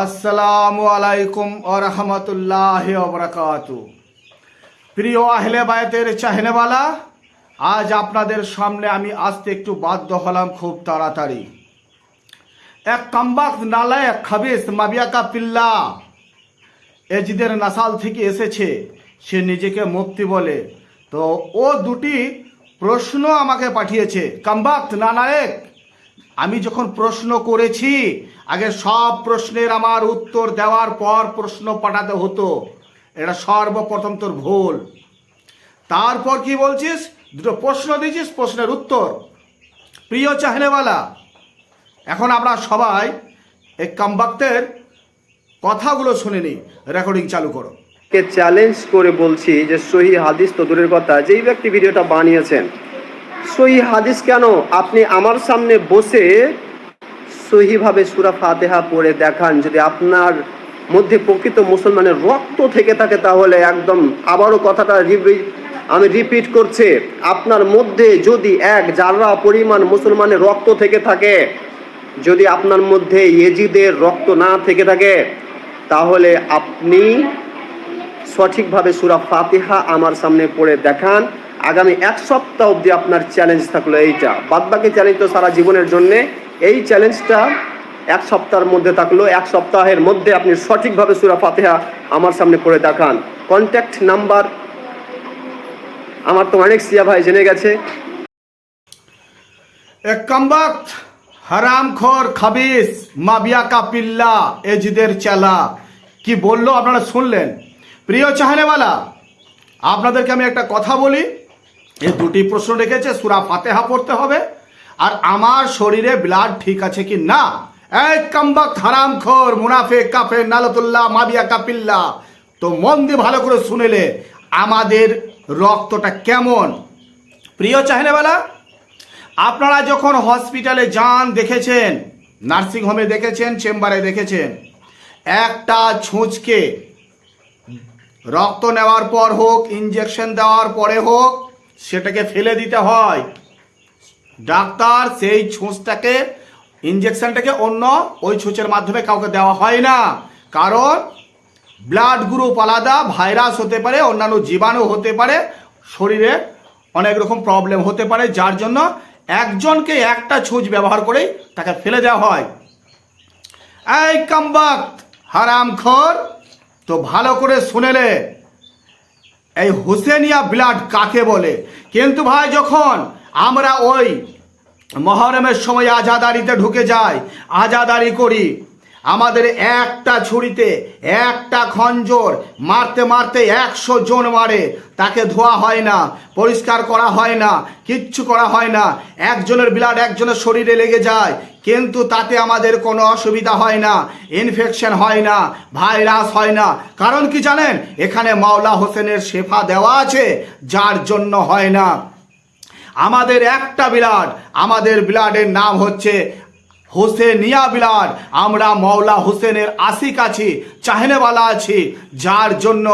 আসসালামু আলাইকুম ও রহমতুল্লাহ বরকাত। প্রিয় আহলে বায়তের চাহনেওয়ালা, আজ আপনাদের সামনে আমি আসতে একটু বাধ্য হলাম খুব তাড়াতাড়ি। এক কাম্বাক নালায় খাবিস মাবিয়াকা পিল্লা, এজিদের নাসাল থেকে এসেছে। সে নিজেকে মুক্তি বলে। তো ও দুটি প্রশ্ন আমাকে পাঠিয়েছে, কাম্বাক নানায়েক আমি যখন প্রশ্ন করেছি, আগে সব প্রশ্নের আমার উত্তর দেওয়ার পর প্রশ্ন পাঠাতে হতো। এটা সর্বপ্রথম তোর ভুল। তারপর কি বলছিস? দুটো প্রশ্ন দিয়েছিস, প্রশ্নের উত্তর। প্রিয় চাহনেওয়ালা, এখন আমরা সবাই এই কামবাক্তের কথাগুলো শুনে নিই। রেকর্ডিং চালু করো। কে চ্যালেঞ্জ করে বলছি যে সহি হাদিস তো দূরের কথা, যেই ব্যক্তি ভিডিওটা বানিয়েছেন সহি হাদিস কেন? আপনি আমার সামনে বসে সহিভাবে সুরা ফাতেহা পড়ে দেখান। যদি আপনার মধ্যে প্রকৃত মুসলমানের রক্ত থেকে থাকে, তাহলে একদম আবারও কথাটা আমি রিপিট করছে। আপনার মধ্যে যদি এক যারা পরিমাণ মুসলমানের রক্ত থেকে থাকে, যদি আপনার মধ্যে ইয়েজিদের রক্ত না থেকে থাকে, তাহলে আপনি সঠিকভাবে সুরা ফাতিহা আমার সামনে পড়ে দেখান। আগামী এক সপ্তাহ অবধি আপনার চ্যালেঞ্জ থাকল এইটা। বাদবাকি চ্যালেঞ্জ তো সারা জীবনের জন্যে। এই চ্যালেঞ্জটা এক সপ্তাহের মধ্যে থাকল। এক সপ্তাহের মধ্যে আপনি সঠিকভাবে সুরা ফাতিহা আমার সামনে পড়ে দেখান। কন্ট্যাক্ট নাম্বার আমার তো অনেক সিয়া ভাই জেনে গেছে। এক কাম্বাক্ত হারামখোর খাবিস, মাবিয়া কা পিল্লা এজিদের চেলা। কি বলল আপনারা শুনলেন? প্রিয় চাহনেওয়ালা, আপনাদেরকে আমি একটা কথা বলি। এই দুটি প্রশ্ন রেখেছে, সুরা ফাতেহা পড়তে হবে। আর আমার শরীরে ব্লাড ঠিক আছে কি না? এই কাম্বাক্ত হারামখোর মুনাফে কাফে নালতুল্লাহ, মাবিয়া কাপিল্লা তো মন দিয়ে ভালো করে শুনেলে আমাদের রক্তটা কেমন? প্রিয় চাহনেওয়ালা আপনারা যখন হসপিটালে যান, দেখেছেন, নার্সিং হোমে দেখেছেন, চেম্বারে দেখেছেন, একটা ছুঁচকে রক্ত নেওয়ার পর হোক ইঞ্জেকশন দেওয়ার পরে হোক সেটাকে ফেলে দিতে হয়। ডাক্তার সেই ছুঁচটাকে ইঞ্জেকশনটাকে অন্য ওই ছুঁচের মাধ্যমে কাউকে দেওয়া হয় না। কারণ ব্লাড গ্রুপ আলাদা ভাইরাস হতে পারে, অন্যান্য জীবাণু হতে পারে, শরীরে অনেক রকম প্রবলেম হতে পারে, যার জন্য একজনকে একটা ছুঁচ ব্যবহার করেই তাকে ফেলে দেওয়া হয়। এই হারাম হারামখোর, তো ভালো করে শুনেলে এই হুসেনিয়া ব্লাড কাকে বলে? কিন্তু ভাই, যখন আমরা ওই মহরমের সময় আজাদারিতে ঢুকে যাই, আজাদারি করি আমাদের একটা ছুরিতে একটা খঞ্জর মারতে মারতে একশো জন মারে। তাকে ধোয়া হয় না, পরিষ্কার করা হয় না, কিচ্ছু করা হয় না। একজনের ব্লাড একজনের শরীরে লেগে যায়, কিন্তু তাতে আমাদের কোনো অসুবিধা হয় না ইনফেকশন হয় না ভাইরাস হয় না। কারণ কি জানেন? এখানে মাওলা হোসেনের শেফা দেওয়া আছে, যার জন্য হয় না। আমাদের একটা ব্লাড আমাদের ব্লাডের নাম হচ্ছে হোসেনিয়া ব্লাড আমরা মৌলা হোসেনের আশিক আছি, চাহনেওয়ালা আছি। যার জন্য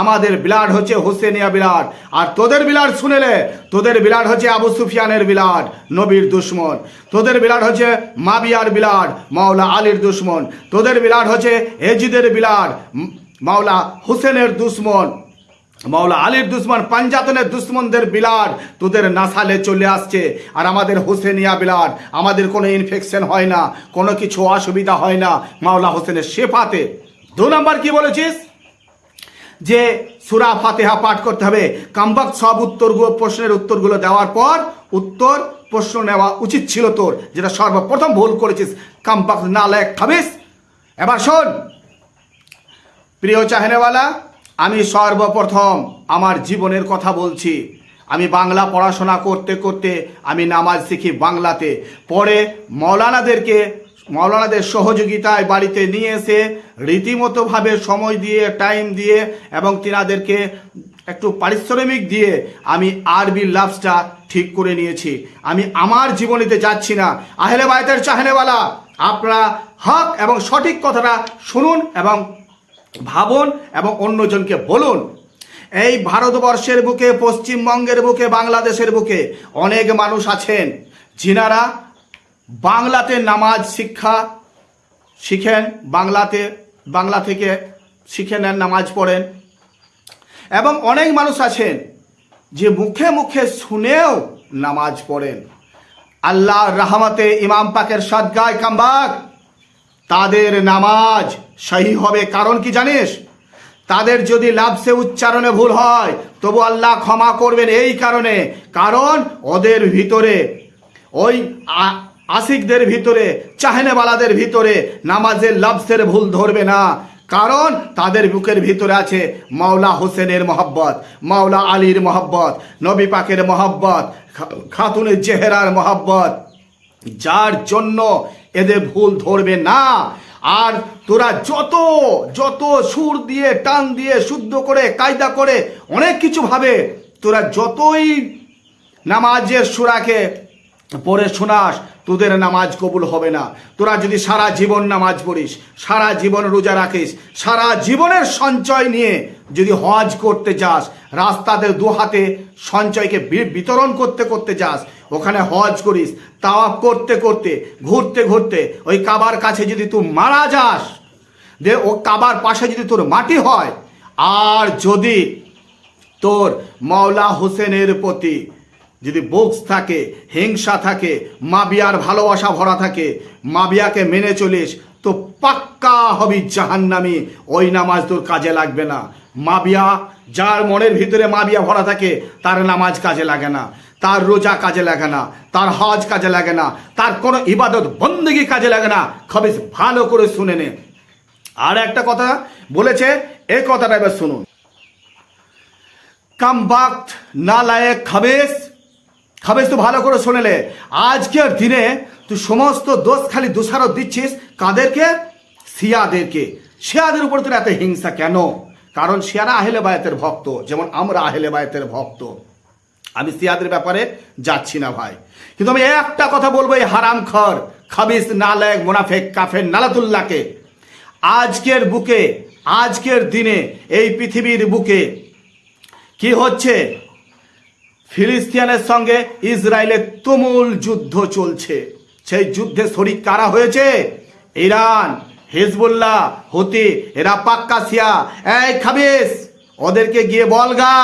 আমাদের ব্লাড হচ্ছে হোসেনিয়া ব্লাড আর তোদের ব্লাড শুনেলে, তোদের ব্লাড হচ্ছে আবু সুফিয়ানের ব্লাড নবীর দুশ্মন। তোদের ব্লাড হচ্ছে মাবিয়ার ব্লাড মাওলা আলীর দুশ্মন। তোদের ব্লাড হচ্ছে এজিদের ব্লাড মাওলা হোসেনের দুশ্মন। মাওলা আলীর দুশ্মন, পাঞ্জাতনের দুশ্মনদের বিলাড তোদের নাসালে চলে আসছে। আর আমাদের হোসেনিয়া বিলাড আমাদের কোনো ইনফেকশন হয় না, কোনো কিছু অসুবিধা হয় না, মাওলা হোসেনের শেফাতে দু নম্বর কি বলেছিস? যে সুরা ফাতেহা পাঠ করতে হবে। কাম্বাক সব উত্তরগুলো প্রশ্নের উত্তরগুলো দেওয়ার পর উত্তর, প্রশ্ন নেওয়া উচিত ছিল তোর, যেটা সর্বপ্রথম ভুল করেছিস। কাম্বাক না লেখ খাবিস এবার শোন। প্রিয় চাহনেওয়ালা আমি সর্বপ্রথম আমার জীবনের কথা বলছি। আমি বাংলা পড়াশোনা করতে করতে আমি নামাজ শিখি বাংলাতে। পরে মৌলানাদেরকে, মৌলানাদের সহযোগিতায় বাড়িতে নিয়ে এসে রীতিমতোভাবে সময় দিয়ে টাইম দিয়ে এবং তিনাদেরকে একটু পারিশ্রমিক দিয়ে আমি আরবি লাভসটা ঠিক করে নিয়েছি। আমি আমার জীবনীতে যাচ্ছি না। আহলে বায়তের চাহনেওয়ালা, আপনারা হক এবং সঠিক কথাটা শুনুন এবং ভাবুন এবং অন্যজনকে বলুন। এই ভারতবর্ষের বুকে, পশ্চিমবঙ্গের বুকে, বাংলাদেশের বুকে অনেক মানুষ আছেন। যিনারা বাংলাতে নামাজ শিক্ষা শিখেন, বাংলাতে, বাংলা থেকে শিখে নেন, নামাজ পড়েন। এবং অনেক মানুষ আছেন যে মুখে মুখে শুনেও নামাজ পড়েন। আল্লাহ রাহমাতে ইমাম পাকের সদগায় কামবাক। তাদের নামাজ সহি হবে, কারণ কি জানিস? তাদের যদি লাভসে উচ্চারণে ভুল হয়, তবু আল্লাহ ক্ষমা করবেন এই কারণে। কারণ ওদের ভিতরে, ওই আশিকদের ভিতরে, চাহেনেওয়ালাদের ভিতরে নামাজের লাভসের ভুল ধরবে না। কারণ তাদের বুকের ভিতরে আছে মাওলা হোসেনের মহব্বত, মাওলা আলীর মহব্বত, নবী পাকের মহব্বত খাতুনের চেহারার মহব্বত। যার জন্য এদের ভুল ধরবে না। আর তোরা যত যত সুর দিয়ে, টান দিয়ে, শুদ্ধ করে, কায়দা করে অনেক কিছু ভাবে, তোরা যতই নামাজের সুরাকে পড়ে শোনাস, তোদের নামাজ কবুল হবে না। তোরা যদি সারা জীবন নামাজ পড়িস, সারা জীবন রোজা রাখিস, সারা জীবনের সঞ্চয় নিয়ে যদি হজ করতে যাস, রাস্তাতে দু হাতে সঞ্চয়কে বিতরণ করতে করতে যাস, ওখানে হজ করিস, তাওয়াফ করতে করতে, ঘুরতে ঘুরতে ওই কাবার কাছে যদি তুই মারা যাস, দে ও কাবার পাশে যদি তোর মাটি হয়, আর যদি তোর মাওলা হোসেনের প্রতি যদি বোক্স থাকে, হিংসা থাকে, মাবিয়ার ভালোবাসা ভরা থাকে, মাবিয়াকে মেনে চলিস, তো পাক্কা হবি জাহান্নামি। ওই নামাজ তোর কাজে লাগবে না। মাবিয়া, যার মনের ভিতরে মাবিয়া ভরা থাকে, তার নামাজ কাজে লাগে না। তার রোজা কাজে লাগে না। তার হজ কাজে লাগে না। তার কোনো ইবাদত বন্দেগি কাজে লাগে না। খবিস, ভালো করে শুনে নে। আর একটা কথা বলেছে এই কথাটা এবার শুনুন। কাম বাক্ত না লায়ক খাবেস খাবেস তো ভালো করে শোনেলে। আজকের দিনে তুই সমস্ত দোষ খালি দোষারত দিচ্ছিস কাদেরকে? শিয়াদেরকে। শিয়াদের উপর তোর এত হিংসা কেন? কারণ শিয়ারা আহেলে বায়তের ভক্ত, যেমন আমরা আহেলে বায়তের ভক্ত। আমি সিয়াদের ব্যাপারে যাচ্ছি না ভাই। কিন্তু আমি একটা কথা বলব, এই হারাম খর খাবিস, নালেক, মোনাফেক, কাফের, নালাতুল্লাহকে। আজকের বুকে, আজকের দিনে এই পৃথিবীর বুকে কি হচ্ছে? ফিলিস্তিয়ানের সঙ্গে ইসরায়েলের তুমুল যুদ্ধ চলছে। সেই যুদ্ধে শরিক কারা হয়েছে? ইরান, হিজবুল্লাহ, হতি, এরা পাক্কা সিয়া এই খাবিস, ওদেরকে গিয়ে বলগা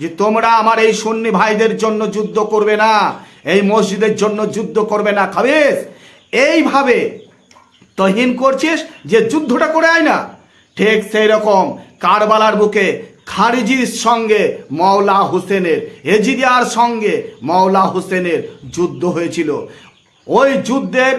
যে তোমরা আমার এই সুন্নি ভাইদের জন্য যুদ্ধ করবে না, এই মসজিদের জন্য যুদ্ধ করবে না, খাবিস। এইভাবে তহিন করছিস যে যুদ্ধটা করে আয় না। ঠিক সেই রকম কারবালার বুকে খারিজির সঙ্গে মওলা হোসেনের এজিদিয়ার সঙ্গে মওলা হোসেনের যুদ্ধ হয়েছিল। ওই যুদ্ধের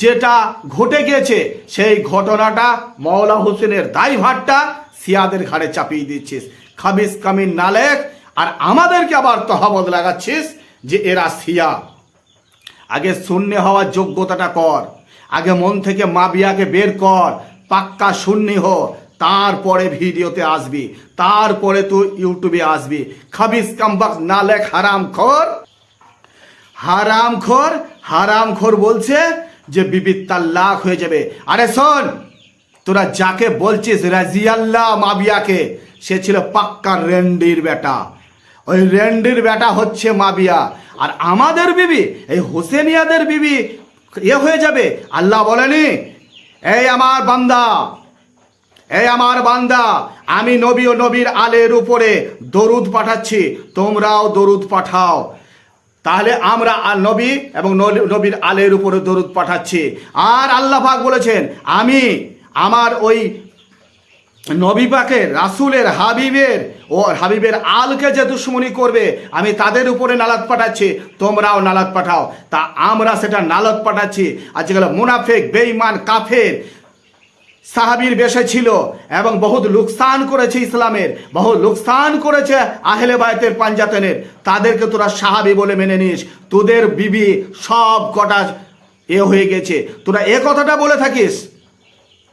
যেটা ঘটে গেছে, সেই ঘটনাটা মওলা হোসেনের দায়ভারটা সিয়াদের ঘাড়ে চাপিয়ে দিচ্ছিস। খাবিস কামিন নালেক, আর আমাদেরকে আবার তহমত লাগাচ্ছিস যে এরা সিয়া। আগে শূন্য হওয়ার যোগ্যতাটা কর, আগে মন থেকে মাবিয়াকে বের কর, পাক্কা শূন্য হ তারপরে ভিডিওতে আসবি, তারপরে তুই ইউটিউবে আসবি। খাবিস কাম্বাক নালেক হারাম খর। হারাম খোর হারাম খোর বলছে যে বিবি তাল্লাক হয়ে যাবে। আরে শোন, তোরা যাকে বলছিস রাজিয়াল্লাহ মাবিয়াকে, সে ছিল পাক্কা রেন্ডির বেটা। ওই রেন্ডির বেটা হচ্ছে মাবিয়া। আর আমাদের বিবি, এই হোসেনিয়াদের বিবি, এ হয়ে যাবে। আল্লাহ বলেনি, এই আমার বান্দা এই আমার বান্দা, আমি নবী ও নবীর আলের উপরে দরুদ পাঠাচ্ছি, তোমরাও দরুদ পাঠাও। তাহলে আমরা আর নবী এবং নবীর আলের উপরে দরুদ পাঠাচ্ছি। আর আল্লাহ পাক বলেছেন, আমি আমার ওই নবী পাকের, রাসুলের, হাবিবের ও হাবিবের আলকে যে দুশ্মনী করবে, আমি তাদের উপরে নালাত পাঠাচ্ছি, তোমরাও নালাত পাঠাও। তা আমরা সেটা নালাত পাঠাচ্ছি। আজকাল মুনাফেক, বেঈমান, কাফের সাহাবির বেশে ছিল এবং বহুত লুকসান করেছে ইসলামের বহু লুকসান করেছে আহলে বায়তের পাঞ্জাতনের। তাদেরকে তোরা সাহাবি বলে মেনে নিস। তোদের বিবি সব কটা এ হয়ে গেছে। তোরা এ কথাটা বলে থাকিস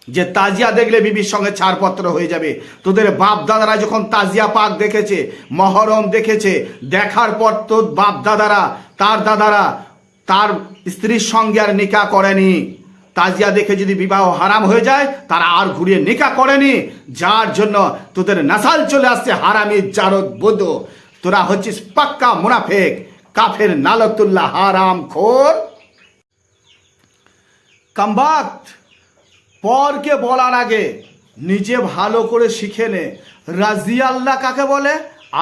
যে তাজিয়া দেখলে বিবির সঙ্গে ছাড়পত্র হয়ে যাবে। তোদের বাপ দাদারা যখন তাজিয়া পাক দেখেছে, মহরম দেখেছে, দেখার পর তোর বাপ দাদারা তার দাদারা, তার স্ত্রীর সঙ্গে আর নিকা করেনি। তাজিয়া দেখে যদি বিবাহ হারাম হয়ে যায়, তারা আর ঘুরিয়ে নিকা করেনি। যার জন্য তোদের নাসাল চলে আসছে হারামি জারদ বৌদ্ধ তোরা হচ্ছিস পাক্কা মুনাফেক, কাফের নালতুল্লাহ হারাম খোর। কাম্বাক্ত পরকে বলার আগে নিজে ভালো করে শিখে নে। রাজি আল্লাহ কাকে বলে?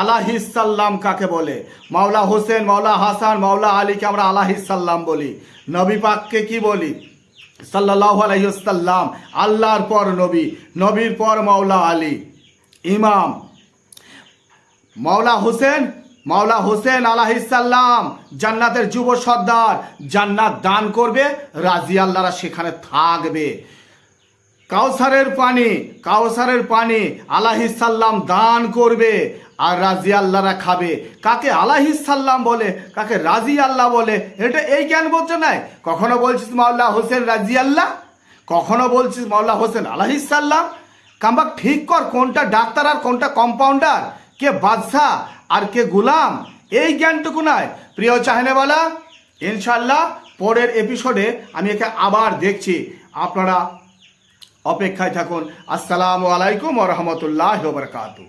আলাহিসাল্লাম কাকে বলে? মাওলা হোসেন, মাওলা হাসান, মাওলা আলীকে আমরা আলাহিসাল্লাম বলি। নবী পাককে কি বলি? সাল্লাহ আলাইসাল্লাম আল্লাহর পর নবী, নবীর পর মাওলা আলী, ইমাম। মাওলা হোসেন মাওলা হোসেন আলাহিসাল্লাম জান্নাতের যুব সর্দার, জান্নাত দান করবে, রাজি আল্লাহরা সেখানে থাকবে। কাউসারের পানি কাউসারের পানি আলাহিসাল্লাম দান করবে। আর রাজি আল্লাহরা খাবে। কাকে আলাহিসাল্লাম বলে, কাকে রাজি আল্লাহ বলে, এটা এই জ্ঞান বলছে নাই? কখনো বলছিস মাওলা হোসেন রাজি আল্লাহ? কখনো বলছিস মাওলা হোসেন আলাহিসাল্লাম কাম্বাক ঠিক কর কোনটা ডাক্তার আর কোনটা কম্পাউন্ডার কে বাদশাহ আর কে গুলাম, এই জ্ঞানটুকু নয় প্রিয় চাহনেওয়ালা ইনশাল্লাহ পরের এপিসোডে আমি একে আবার দেখছি। আপনারা অপেক্ষায় থাকুন। আসসালামু আলাইকুম রহমতুল্লাহ বরকাতু